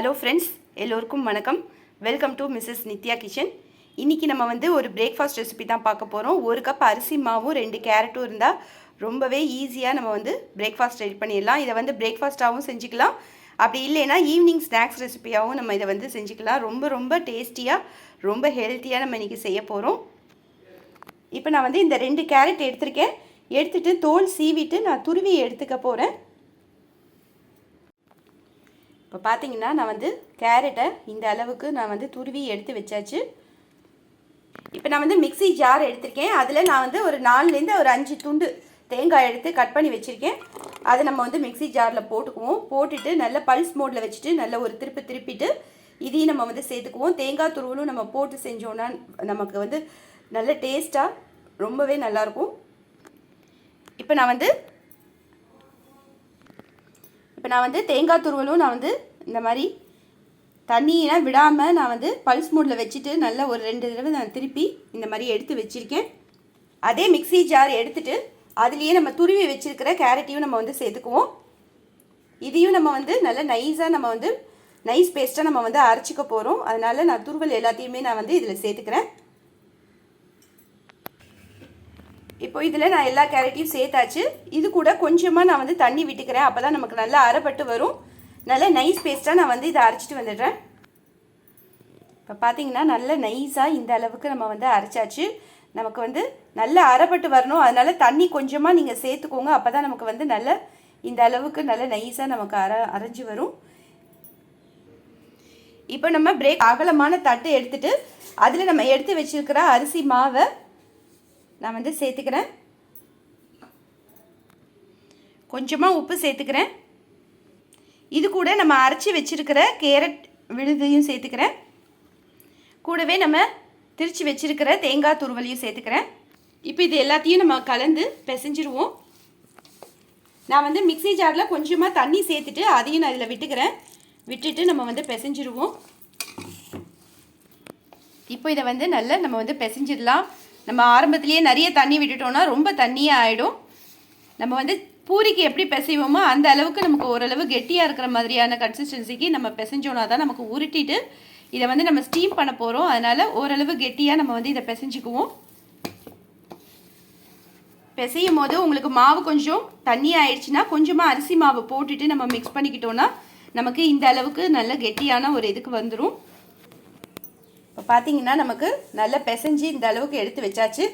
Hello friends எல்லோருக்கும் வணக்கம். Welcome to Mrs Nithya kitchen இன்றைக்கி நம்ம வந்து ஒரு பிரேக்ஃபாஸ்ட் ரெசிபி தான் பார்க்க போகிறோம் ஒரு கப் அரிசி மாவும் ரெண்டு கேரட்டும் இருந்தால் ரொம்பவே ஈஸியாக நம்ம வந்து பிரேக்ஃபாஸ்ட் ரெடி பண்ணிடலாம். இதை வந்து பிரேக்ஃபாஸ்ட்டாகவும் செஞ்சுக்கலாம். அப்படி இல்லைன்னா ஈவினிங் ஸ்நாக்ஸ் ரெசிபியாகவும் நம்ம இதை வந்து செஞ்சுக்கலாம். ரொம்ப ரொம்ப டேஸ்டியாக ரொம்ப ஹெல்த்தியாக நம்ம இன்றைக்கி செய்ய போகிறோம் இப்போ நான் வந்து இந்த ரெண்டு கேரட் எடுத்திருக்கேன். எடுத்துகிட்டு தோல் சீவிட்டு நான் துருவி எடுத்துக்க போகிறேன் இப்போ பார்த்தீங்கன்னா நான் வந்து கேரட்டை இந்த அளவுக்கு நான் வந்து துருவி எடுத்து வச்சாச்சு. இப்போ நான் வந்து மிக்ஸி ஜார் எடுத்திருக்கேன். அதில் நான் வந்து ஒரு நாலுலேருந்து ஒரு அஞ்சு துண்டு தேங்காய் எடுத்து கட் பண்ணி வச்சுருக்கேன். அதை நம்ம வந்து மிக்ஸி ஜாரில் போட்டுக்குவோம். போட்டுட்டு நல்ல பல்ஸ் மோடில் வச்சுட்டு நல்ல ஒரு திருப்பி திருப்பிட்டு இதையும் நம்ம வந்து சேர்த்துக்குவோம். தேங்காய் துருவலும் நம்ம போட்டு செஞ்சோன்னா நமக்கு வந்து நல்ல டேஸ்ட்டாக ரொம்பவே நல்லாயிருக்கும். இப்போ நான் வந்து இப்போ நான் வந்து தேங்காய் துருவலும் நான் வந்து இந்த மாதிரி தண்ணியெல்லாம் விடாமல் நான் வந்து பல்ஸ் மூடில் வச்சுட்டு நல்லா ஒரு ரெண்டு தடவை நான் திருப்பி இந்த மாதிரி எடுத்து வச்சுருக்கேன். அதே மிக்ஸி ஜார் எடுத்துகிட்டு அதுலேயே நம்ம துருவி வச்சுருக்கிற கேரட்டையும் நம்ம வந்து சேர்த்துக்குவோம். இதையும் நம்ம வந்து நல்லா நைஸாக நம்ம வந்து நைஸ் பேஸ்ட்டாக நம்ம வந்து அரைச்சிக்க போகிறோம் அதனால் நான் துருவல் எல்லாத்தையுமே நான் வந்து இதில் சேர்த்துக்கிறேன். இப்போ இதில் நான் எல்லா கேரட்டையும் சேர்த்தாச்சு. இது கூட கொஞ்சமாக நான் வந்து தண்ணி விட்டுக்கிறேன். அப்போ தான் நமக்கு நல்லா அரைப்பட்டு வரும். நல்லா நைஸ் பேஸ்ட்டாக நான் வந்து இதை அரைச்சிட்டு வந்துடுறேன். இப்போ பார்த்தீங்கன்னா நல்ல நைஸாக இந்த அளவுக்கு நம்ம வந்து அரைச்சாச்சு. நமக்கு வந்து நல்லா அரைப்பட்டு வரணும். அதனால் தண்ணி கொஞ்சமாக நீங்கள் சேர்த்துக்கோங்க. அப்போ தான் நமக்கு வந்து நல்ல இந்த அளவுக்கு நல்ல நைஸாக நமக்கு அரை அரைஞ்சி வரும். இப்போ நம்ம பிரேக் அகலமான தட்டு எடுத்துகிட்டு அதில் நம்ம எடுத்து வச்சிருக்கிற அரிசி மாவை நான் வந்து சேர்த்துக்கிறேன். கொஞ்சமாக உப்பு சேர்த்துக்கிறேன். இது கூட நம்ம அரைச்சி வச்சுருக்கிற கேரட் விழுதையும் சேர்த்துக்கிறேன். கூடவே நம்ம திருச்சி வச்சுருக்கிற தேங்காய் துருவலையும் சேர்த்துக்கிறேன். இப்போ இது எல்லாத்தையும் நம்ம கலந்து பிசைஞ்சிருவோம். நான் வந்து மிக்ஸி ஜாரில் கொஞ்சமாக தண்ணி சேர்த்துட்டு அதையும் நான் இதில் விட்டுக்கிறேன். விட்டுட்டு நம்ம வந்து பிசைஞ்சிருவோம். இப்போ இதை வந்து நல்லா நம்ம வந்து பிசைஞ்சிடலாம். நம்ம ஆரம்பத்துலேயே நிறைய தண்ணி விட்டுட்டோம்னா ரொம்ப தண்ணியாக ஆகிடும் நம்ம வந்து பூரிக்கு எப்படி பிசைவோமோ அந்த அளவுக்கு நமக்கு ஓரளவு கெட்டியாக இருக்கிற மாதிரியான கன்சிஸ்டன்சிக்கு நம்ம பிசைஞ்சோன்னா தான் நமக்கு உருட்டிட்டு இதை வந்து நம்ம ஸ்டீம் பண்ண போகிறோம் அதனால் ஓரளவு கெட்டியாக நம்ம வந்து இதை பிசைஞ்சுக்குவோம். பிசையும் போது உங்களுக்கு மாவு கொஞ்சம் தண்ணி ஆயிடுச்சுன்னா கொஞ்சமாக அரிசி மாவு போட்டுட்டு நம்ம மிக்ஸ் பண்ணிக்கிட்டோன்னா நமக்கு இந்த அளவுக்கு நல்ல கெட்டியான ஒரு இதுக்கு வந்துடும் பார்த்தீங்கன்னா நமக்கு நல்லா பிசைஞ்சு இந்த அளவுக்கு எடுத்து வச்சாச்சு.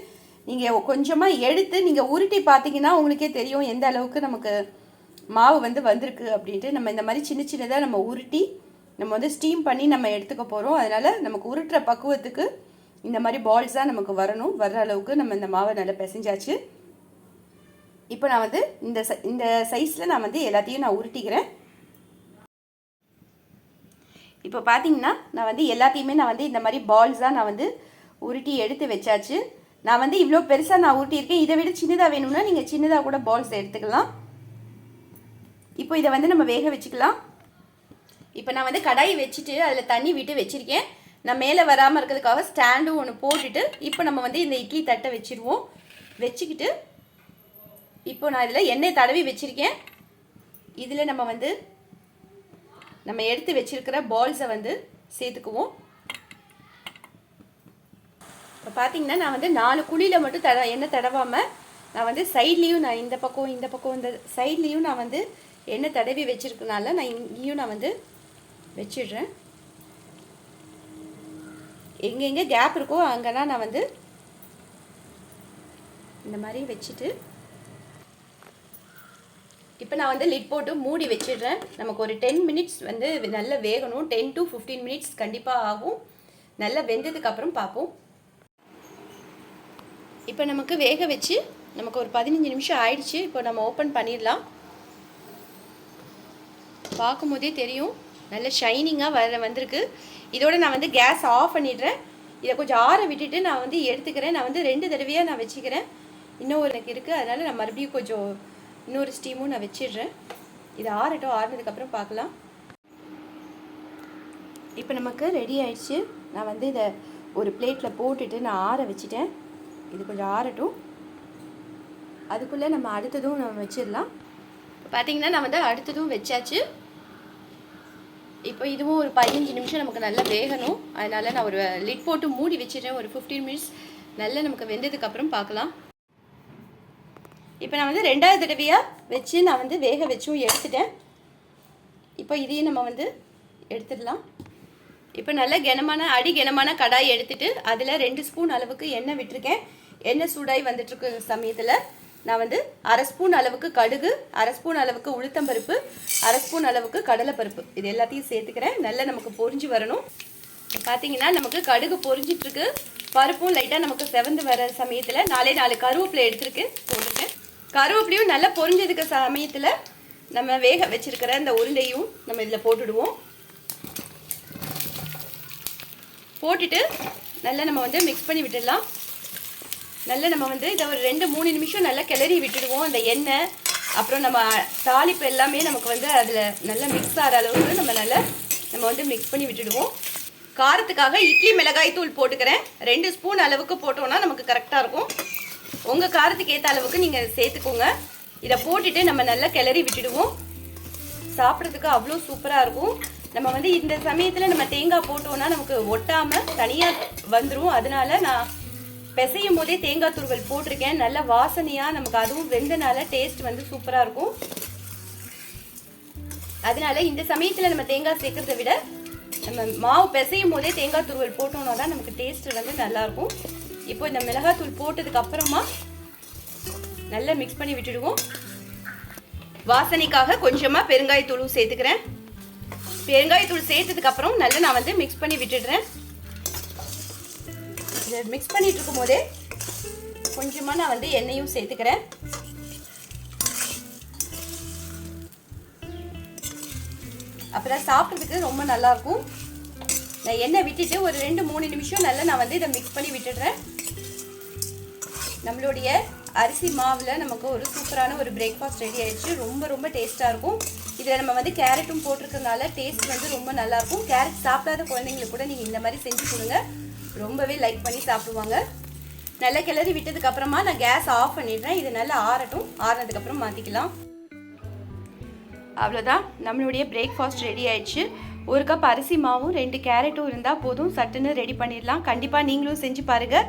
நீங்கள் கொஞ்சமாக எடுத்து நீங்கள் உருட்டி பார்த்தீங்கன்னா உங்களுக்கே தெரியும் எந்த அளவுக்கு நமக்கு மாவு வந்து வந்திருக்கு அப்படின்ட்டு. நம்ம இந்த மாதிரி சின்ன சின்னதாக நம்ம உருட்டி நம்ம வந்து ஸ்டீம் பண்ணி நம்ம எடுத்துக்க போகிறோம் அதனால் நமக்கு உருட்டுற பக்குவத்துக்கு இந்த மாதிரி பால்ஸாக நமக்கு வரணும். வர்ற அளவுக்கு நம்ம இந்த மாவை நல்லா பிசைஞ்சாச்சு. இப்போ நான் வந்து இந்த இந்த சைஸில் நான் வந்து எல்லாத்தையும் நான் உருட்டிக்கிறேன். இப்போ பார்த்தீங்கன்னா நான் வந்து எல்லாத்தையுமே நான் வந்து இந்த மாதிரி பால்ஸாக நான் வந்து உருட்டி எடுத்து வச்சாச்சு. நான் வந்து இவ்வளோ பெருசாக நான் உருட்டியிருக்கேன் இதை விட சின்னதாக வேணும்னா நீங்கள் சின்னதாக கூட பால்ஸ் எடுத்துக்கலாம். இப்போ இதை வந்து நம்ம வேக வச்சுக்கலாம். இப்போ நான் வந்து கடாய் வச்சுட்டு அதில் தண்ணி விட்டு வச்சுருக்கேன். நான் மேலே வராமல் இருக்கிறதுக்காக ஸ்டாண்டும் ஒன்று போட்டுட்டு இப்போ நம்ம வந்து இந்த இட்லி தட்டை வச்சுருவோம். வச்சுக்கிட்டு இப்போ நான் இதில் எண்ணெய் தடவி வச்சுருக்கேன். இதில் நம்ம வந்து நம்ம எடுத்து வச்சிருக்கிற பால்ஸை வந்து சேர்த்துக்குவோம். இப்போ பார்த்தீங்கன்னா நான் வந்து நாலு குழியில் மட்டும் தட எண்ணெய் தடவாமல் நான் வந்து சைட்லேயும் நான் இந்த பக்கம் இந்த பக்கம் இந்த சைட்லேயும் நான் வந்து எண்ணெய் தடவி வச்சிருக்கனால நான் இங்கேயும் நான் வந்து வச்சிடுறேன். எங்கெங்கே கேப் இருக்கோ அங்கெல்லாம் நான் வந்து இந்த மாதிரி வச்சுட்டு இப்போ நான் வந்து லிட் போட்டு மூடி வச்சிடுறேன். நமக்கு ஒரு டென் மினிட்ஸ் வந்து நல்லா வேகணும். டென் டு ஃபிஃப்டீன் மினிட்ஸ் கண்டிப்பாக ஆகும். நல்லா வெந்ததுக்கப்புறம் பார்ப்போம். இப்போ நமக்கு வேக வச்சு நமக்கு ஒரு பதினஞ்சு நிமிஷம் ஆயிடுச்சு. இப்போ நம்ம ஓப்பன் பண்ணிடலாம். பார்க்கும்போதே தெரியும். நல்ல ஷைனிங்காக வர வந்திருக்கு. இதோட நான் வந்து கேஸ் ஆஃப் பண்ணிடுறேன். இதை கொஞ்சம் ஆற விட்டுட்டு நான் வந்து எடுத்துக்கிறேன். நான் வந்து ரெண்டு தடவையாக நான் வச்சுக்கிறேன். இன்னும் ஒரு எனக்கு இருக்குது அதனால் நான் மறுபடியும் கொஞ்சம் இன்னொரு ஸ்டீமும் நான் வச்சிடுறேன். இது ஆறட்டும் ஆறுனதுக்கப்புறம் பார்க்கலாம். இப்போ நமக்கு ரெடி ஆயிடுச்சு. நான் வந்து இதை ஒரு பிளேட்டில் போட்டுட்டு நான் ஆற வச்சுட்டேன். இது கொஞ்சம் ஆறட்டும். அதுக்குள்ளே நம்ம அடுத்ததும் நம்ம வச்சிடலாம். பார்த்தீங்கன்னா நான் வந்து அடுத்ததும் வச்சாச்சு. இப்போ இதுவும் ஒரு பதினஞ்சு நிமிஷம் நமக்கு நல்லா வேகணும். அதனால நான் ஒரு லிட் போட்டு மூடி வச்சிடுறேன். ஒரு ஃபிஃப்டீன் மினிட்ஸ் நல்லா நமக்கு வெந்ததுக்கப்புறம் பார்க்கலாம். இப்போ நான் வந்து ரெண்டாவது தடவையாக வச்சு நான் வந்து வேக வச்சும் எடுத்துட்டேன். இப்போ இதையும் நம்ம வந்து எடுத்துடலாம். இப்போ நல்ல கனமான அடி கனமான கடாய் எடுத்துட்டு அதில் ரெண்டு ஸ்பூன் அளவுக்கு எண்ணெய் விட்டுருக்கேன். எண்ணெய் சூடாகி வந்துட்டுருக்கு சமயத்தில் நான் வந்து அரை ஸ்பூன் அளவுக்கு கடுகு அரை ஸ்பூன் அளவுக்கு உளுத்தம்பருப்பு அரை ஸ்பூன் அளவுக்கு கடலைப்பருப்பு. இது எல்லாத்தையும் சேர்த்துக்கிறேன். நல்லா நமக்கு பொரிஞ்சு வரணும். பார்த்தீங்கன்னா நமக்கு கடுகு பொறிஞ்சிட்ருக்கு பருப்பும் லைட்டாக நமக்கு செவந்து வர சமயத்தில் நாலே நாலு கருவேப்பிலை எடுத்துருக்கு. போட்டுருக்கேன் கருவேப்பிலையும் நல்லா பொரிஞ்சதுக்கு சமயத்தில் நம்ம வேக வச்சிருக்கிற இந்த உருண்டையும் நம்ம இதில் போட்டுடுவோம். போட்டுட்டு நல்லா நம்ம வந்து மிக்ஸ் பண்ணி விட்டுடலாம். நல்லா நம்ம வந்து இதை ஒரு ரெண்டு மூணு நிமிஷம் நல்லா கிளறி விட்டுடுவோம். அந்த எண்ணெய் அப்புறம் நம்ம தாளிப்பு எல்லாமே நமக்கு வந்து அதில் நல்லா மிக்ஸ் ஆகிற அளவுக்கு நம்ம நல்லா நம்ம வந்து மிக்ஸ் பண்ணி விட்டுடுவோம். காரத்துக்காக இட்லி மிளகாய் தூள் போட்டுக்கிறேன். ரெண்டு ஸ்பூன் அளவுக்கு போட்டோம்னா நமக்கு கரெக்டாக இருக்கும். உங்கள் காரத்துக்கு ஏற்ற அளவுக்கு நீங்கள் சேர்த்துக்கோங்க. இதை போட்டுட்டு நம்ம நல்லா கிளறி விட்டுடுவோம். சாப்பிட்றதுக்கு அவ்வளோ சூப்பராக இருக்கும். நம்ம வந்து இந்த சமயத்தில் நம்ம தேங்காய் போட்டோம்னா நமக்கு ஒட்டாமல் தனியாக வந்துடும் அதனால நான் பிசையும் போதே தேங்காய் துருவல் போட்டிருக்கேன். நல்ல வாசனையாக நமக்கு அதுவும் வெந்தனால டேஸ்ட் வந்து சூப்பராக இருக்கும். அதனால இந்த சமயத்தில் நம்ம தேங்காய் சேர்க்கறத விட நம்ம மாவு பிசையும் போதே தேங்காய் துருவல் போட்டோம்னா தான் நமக்கு டேஸ்ட் வந்து நல்லாயிருக்கும் இப்போ இந்த மிளகாத்தூள் போட்டதுக்கு அப்புறமா நல்லா மிக்ஸ் பண்ணி விட்டுடுவோம். வாசனைக்காக கொஞ்சமாக பெருங்காயத்தூளும் சேர்த்துக்கிறேன். பெருங்காயத்தூள் சேர்த்ததுக்கு அப்புறம் நல்லா நான் வந்து மிக்ஸ் பண்ணி விட்டுடுறேன். இதை மிக்ஸ் பண்ணிட்டு இருக்கும் போதே கொஞ்சமாக நான் வந்து எண்ணெயும் சேர்த்துக்கிறேன். அப்புறம் சாப்பிட்றதுக்கு ரொம்ப நல்லாயிருக்கும் நான் எண்ணெய் விட்டுட்டு ஒரு ரெண்டு மூணு நிமிஷம் நல்லா நான் வந்து இதை மிக்ஸ் பண்ணி விட்டுடுறேன். நம்மளுடைய அரிசி மாவில் நமக்கு ஒரு சூப்பரான ஒரு பிரேக்ஃபாஸ்ட் ரெடி ஆயிடுச்சு. ரொம்ப ரொம்ப டேஸ்ட்டாக இருக்கும். இதில் நம்ம வந்து கேரட்டும் போட்டிருக்கனால டேஸ்ட் வந்து ரொம்ப நல்லாயிருக்கும் கேரட் சாப்பிடாத குழந்தைங்களுக்கு கூட நீங்கள் இந்த மாதிரி செஞ்சு கொடுங்க. ரொம்பவே லைக் பண்ணி சாப்பிடுவாங்க. நல்லா கிளறி விட்டதுக்கப்புறமா நான் கேஸ் ஆஃப் பண்ணிடுறேன். இது நல்லா ஆறட்டும். ஆறினதுக்கப்புறம் மாற்றிக்கலாம் அவ்வளோதான் நம்மளுடைய பிரேக்ஃபாஸ்ட் ரெடி ஆயிடுச்சு. ஒரு கப் அரிசி மாவும் ரெண்டு கேரட்டும் இருந்தால் போதும். சட்டுன்னு ரெடி பண்ணிடலாம். கண்டிப்பாக நீங்களும் செஞ்சு பாருங்கள்